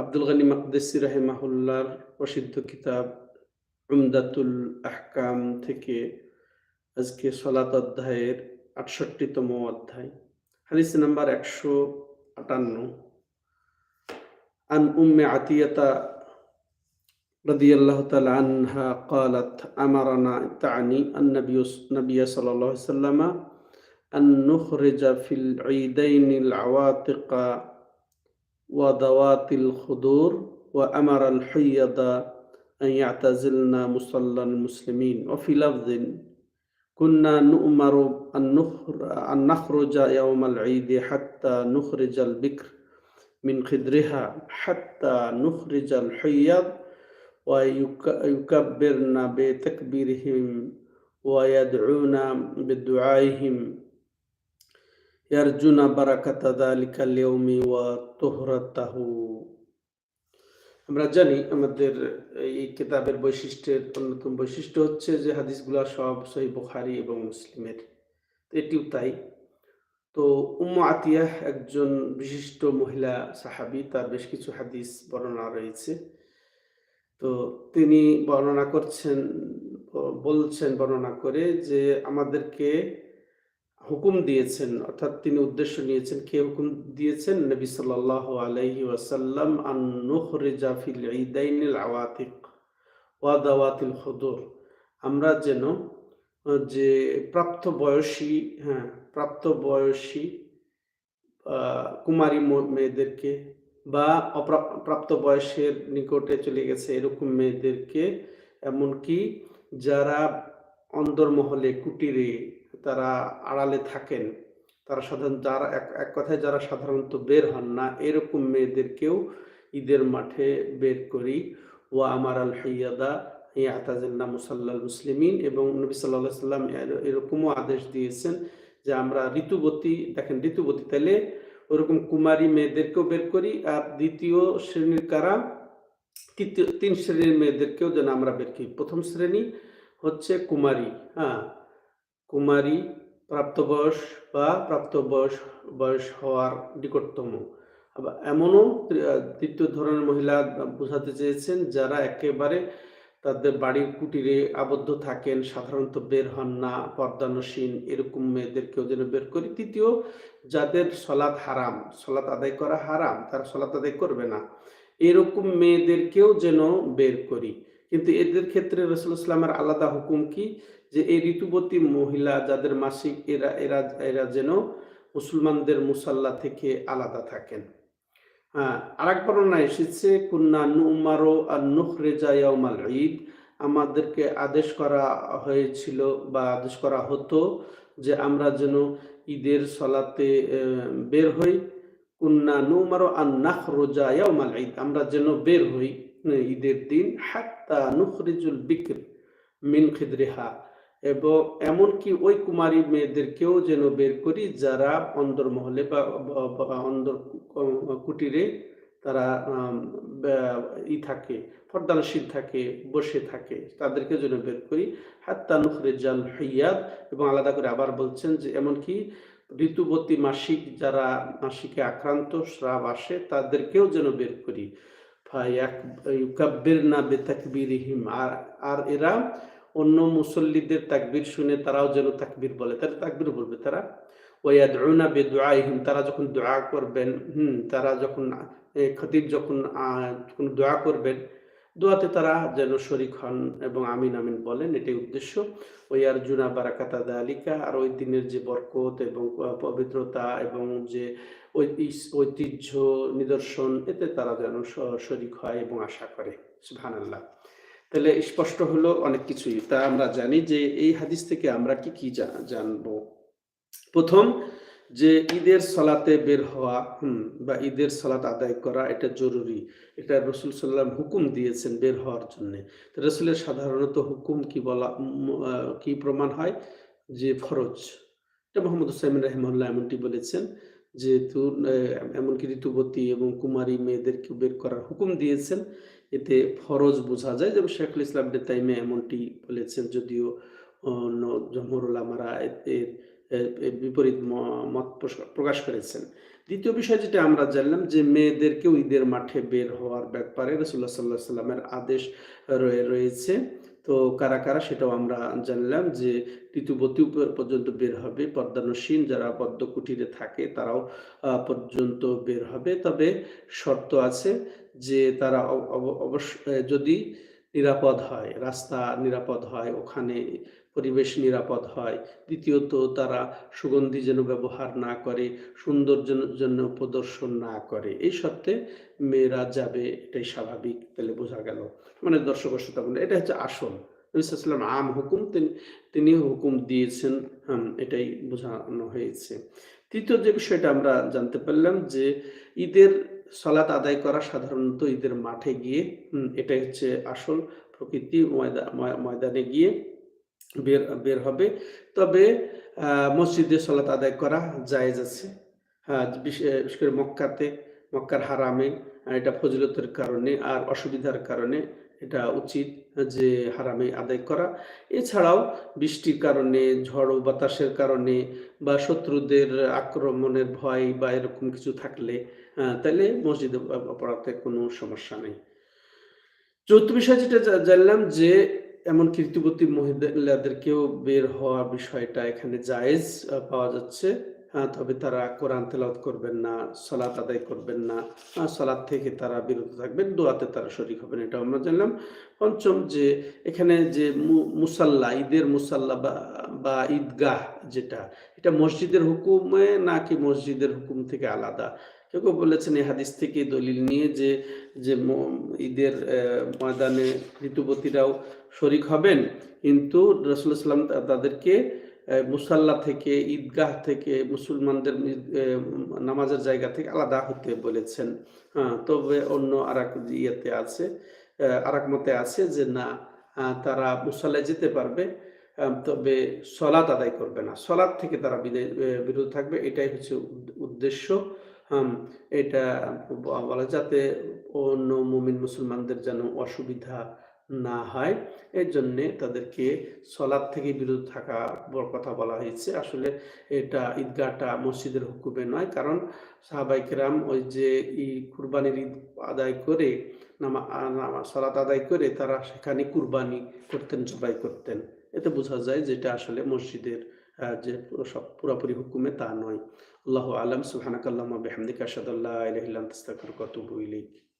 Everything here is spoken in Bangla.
আব্দুল গনি মাকদেসি রাহেমাহুল্লার প্রসিদ্ধ কিতাব উমদাতুল আহকাম থেকে আজকে সলাত অধ্যায়ের আটষট্টিতম অধ্যায় হাদিস নাম্বার একশো আটান্ন عن أم عتية رضي الله تعالى عنها قالت أمرنا تعني النبي النبي صلى الله عليه وسلم أن نخرج في العيدين العواتق وذوات الخدور وأمر الحيض أن يعتزلنا مصلى المسلمين. وفي لفظ كنا نؤمر أن أن نخرج يوم العيد حتى نخرج البكر من خدرها حتى نخرج الحيض ويكبرن بتكبيرهم ويدعون بدعائهم. يرجون بركة ذلك اليوم وطهرته আমরা জানি আমাদের এই কিতাবের বৈশিষ্ট্যের অন্যতম বৈশিষ্ট্য হচ্ছে যে হাদিসগুলা সব সহি বুখারি এবং মুসলিমের এটিও তাই তো উম্ম আতিয়া একজন বিশিষ্ট মহিলা সাহাবি তার বেশ কিছু হাদিস বর্ণনা রয়েছে তো তিনি বর্ণনা করছেন বলছেন বর্ণনা করে যে আমাদেরকে হুকুম দিয়েছেন, অর্থাৎ তিনি উদ্দেশ্য নিয়েছেন। কে হুকুম দিয়েছেন? নবী সাল্লাহ আলাইহি ওয়াসাল্লাম আন নুখরিজা ফিল ঈদাইনিল আওয়াতিক ওয়া দাওয়াতিল খুদুর আমরা যেন যে প্রাপ্ত বয়সী হ্যাঁ প্রাপ্ত বয়সী কুমারী মেয়েদেরকে বা প্রাপ্ত বয়সের নিকটে চলে গেছে এরকম মেয়েদেরকে, এমনকি যারা অন্দরমহলে কুটিরে তারা আড়ালে থাকেন। তারা সাধারণ যারা এক কথায় যারা সাধারণত বের হন না, এরকম মেয়েদেরকেও ঈদের মাঠে বের করি। ও আমার আল হাইয়াদা ইয়াতাজিল্লা মুসাল্লাল মুসলিমিন এবং নবী সাল্লাহ সাল্লাম এরকমও আদেশ দিয়েছেন যে আমরা ঋতুবতী, দেখেন ঋতুবতী তাহলে ওরকম কুমারী মেয়েদেরকেও বের করি আর দ্বিতীয় শ্রেণির কারা? তৃতীয়, তিন শ্রেণির মেয়েদেরকেও যেন আমরা বের করি। প্রথম শ্রেণি হচ্ছে কুমারী হ্যাঁ। কুমারী প্রাপ্তবয়স বা প্রাপ্ত বয়স হওয়ার নিকটতম। আবার এমনও তৃতীয় ধরনের মহিলা বোঝাতে চেয়েছেন যারা একেবারে তাদের বাড়ির কুটিরে আবদ্ধ থাকেন, সাধারণত বের হন না, পর্দানসীন, এরকম মেয়েদেরকেও যেন বের করি। তৃতীয়, যাদের সলাদ হারাম, সলাৎ আদায় করা হারাম, তারা সলাৎ আদায় করবে না। এরকম মেয়েদেরকেও যেন বের করি। কিন্তু এদের ক্ষেত্রে রসুল ইসলামের আলাদা হুকুম কি? যে এই ঋতুবতী মহিলা যাদের মাসিক এরা এরা এরা যেন মুসলমানদের মুসাল্লা থেকে আলাদা থাকেন। হ্যাঁ আরেক বর্ণনা এসেছে, কুন্না নুমারো আর নুখরেজা ইয়াউমাল ঈদ। আমাদেরকে আদেশ করা হয়েছিল বা আদেশ করা হতো যে আমরা যেন ঈদের সলাতে বের হই। কুন্না নুমারো আর নাখ রোজা ইয়াউমাল ঈদ। আমরা যেন বের হই। ঈদের দিন হাত্তা নুখরিজুল বিক্র মিন খিদরিহা। এবং এমনকি ওই কুমারী মেয়েদেরকেও যেন বের করি যারা অন্দর মহলে বা অন্দর কুটিরে তারা ই থাকে, পর্দানশীল থাকে, বসে থাকে তাদেরকে যেন বের করি। হাত্তা নুখরে জাল হইয়াদ এবং আলাদা করে আবার বলছেন যে, এমনকি ঋতুবতী মাসিক যারা মাসিকে আক্রান্ত স্রাব আসে, তাদেরকেও যেন বের করি। না বেতাকবিরহিম। আর আর এরা অন্য মুসল্লিদের তাকবির শুনে তারাও যেন তাকবির বলে। তারা তাকবির বলবে তারা। ওয়াদুনা বে দোয়াইহিম তারা যখন দোয়া করবেন, হুম, তারা যখন খতিব যখন যখন দোয়া করবেন দোয়াতে তারা যেন শরিক হন এবং আমিন আমিন বলেন, এটাই উদ্দেশ্য। ওই আর জুনা বারাকাতা দালিকা, আর ওই দিনের যে বরকত এবং পবিত্রতা এবং যে ঐতিহ্য নিদর্শন, এতে তারা যেন শরিক হয় এবং আশা করে। সুবহানাল্লাহ। তাহলে স্পষ্ট হলো অনেক কিছুই। তা আমরা জানি যে এই হাদিস থেকে আমরা কি কি জানব। প্রথম যে ঈদের সলাতে বের হওয়া, হুম, বা ঈদের সলাত আদায় করা এটা জরুরি। এটা রসুল সাল্লাম হুকুম দিয়েছেন বের হওয়ার জন্য। রসুলের সাধারণত হুকুম কি বলা কি প্রমাণ হয়? যে ফরজ। এটা মোহাম্মদ হুসাইন রহমাল্লাহ এমনটি বলেছেন যেহেতু এমনকি ঋতুবতী এবং কুমারী মেয়েদেরকে বের করার হুকুম দিয়েছেন। এতে ফরজ বোঝা যায়। যেমন শেখুল ইসলাম তাইমে এমনটি বলেছেন, যদিও অন্য জমহরুল আমারা এর বিপরীত মত প্রকাশ করেছেন। দ্বিতীয় বিষয় যেটা আমরা জানলাম যে মেয়েদেরকেও ঈদের মাঠে বের হওয়ার ব্যাপারে রসুল্লাহ সাল্লাহ সাল্লামের আদেশ রয়ে, রয়েছে। তো কারা কারা সেটাও আমরা জানলাম যে ঋতুবতী পর্যন্ত বের হবে। পদ্মানসীন যারা পদ্ম কুটিরে থাকে তারাও পর্যন্ত বের হবে। তবে শর্ত আছে যে তারা অব- অব- অবশ্য যদি নিরাপদ হয়, রাস্তা নিরাপদ হয়, ওখানে পরিবেশ নিরাপদ হয়। দ্বিতীয়ত তারা সুগন্ধি যেন ব্যবহার না করে সৌন্দর্যের জন্য প্রদর্শন না করে। এই সত্ত্বে মেয়েরা যাবে এটাই স্বাভাবিক তাহলে বোঝা গেল। মানে দর্শক বন্ধু, এটা হচ্ছে আসল। নবিসাল্লাম আম হুকুম তিনি তিনি হুকুম দিয়েছেন এটাই বোঝানো হয়েছে। তৃতীয় যে বিষয়টা আমরা জানতে পারলাম যে ঈদের সলাত আদায় করা সাধারণত ঈদের মাঠে গিয়ে এটাই হচ্ছে আসল প্রকৃতি ময়দা ময়দানে গিয়ে বের বের হবে। তবে মসজিদে সলাত আদায় করা জায়েজ আছে। হ্যাঁ বিশেষ করে মক্কাতে, মক্কার হারামে এটা ফজিলতের কারণে আর অসুবিধার কারণে এটা উচিত যে হারামে আদায় করা। এছাড়াও বৃষ্টির কারণে, ঝড় বাতাসের কারণে বা শত্রুদের আক্রমণের ভয় বা এরকম কিছু থাকলে তাহলে মসজিদে পড়াতে কোনো সমস্যা নেই। চৌথ বিষয় যেটা জানলাম যে এমনকি ঋতুবতী মহিলাদেরকেও বের হওয়া বিষয়টা এখানে জায়েজ পাওয়া যাচ্ছে। হ্যাঁ তবে তারা কোরআন তেলাওয়াত করবেন না সলাত আদায় করবেন না সলাত থেকে তারা বিরত থাকবেন, দোয়াতে তারা শরিক হবেন এটা আমরা জানলাম। পঞ্চম যে, এখানে যে মুসাল্লা, ঈদের মুসাল্লা বা ঈদগাহ যেটা, এটা মসজিদের হুকুমে নাকি মসজিদের হুকুম থেকে আলাদা? কেউ কেউ বলেছেন এই হাদিস থেকে দলিল নিয়ে যে যে ঈদের ময়দানে ঋতুপতিরাও শরিক হবেন। কিন্তু রসুল্লাহ ইসলাম তাদেরকে মুসাল্লা থেকে, ঈদগাহ থেকে, মুসলমানদের নামাজের জায়গা থেকে আলাদা হতে বলেছেন। হ্যাঁ তবে অন্য আর এক ইয়েতে আছে আর এক মতে আছে যে না তারা মুসাল্লায় যেতে পারবে তবে সলাৎ আদায় করবে না। সলাৎ থেকে তারা বিরত থাকবে। এটাই হচ্ছে উদ্দেশ্য। এটা বলা যাতে অন্য মুমিন মুসলমানদের যেন অসুবিধা না হয়। এর জন্যে তাদেরকে সলাদ থেকে বিরত থাকা কথা বলা হয়েছে। আসলে এটা ঈদগাহটা মসজিদের হুকুমে নয়, কারণ সাহাবাই কেরাম ওই যে কুরবানির ঈদ আদায় করে, নামা সলাত আদায় করে তারা সেখানে কুরবানি করতেন, জবাই করতেন। এতে বোঝা যায় যেটা আসলে মসজিদের যে সব, পুরোপুরি হুকুমে তা নয়। আল্লাহ আলম সুহানাকাল্লাম বিহামদিকা, আশহাদু আল্লা ইলাহা কত আনতা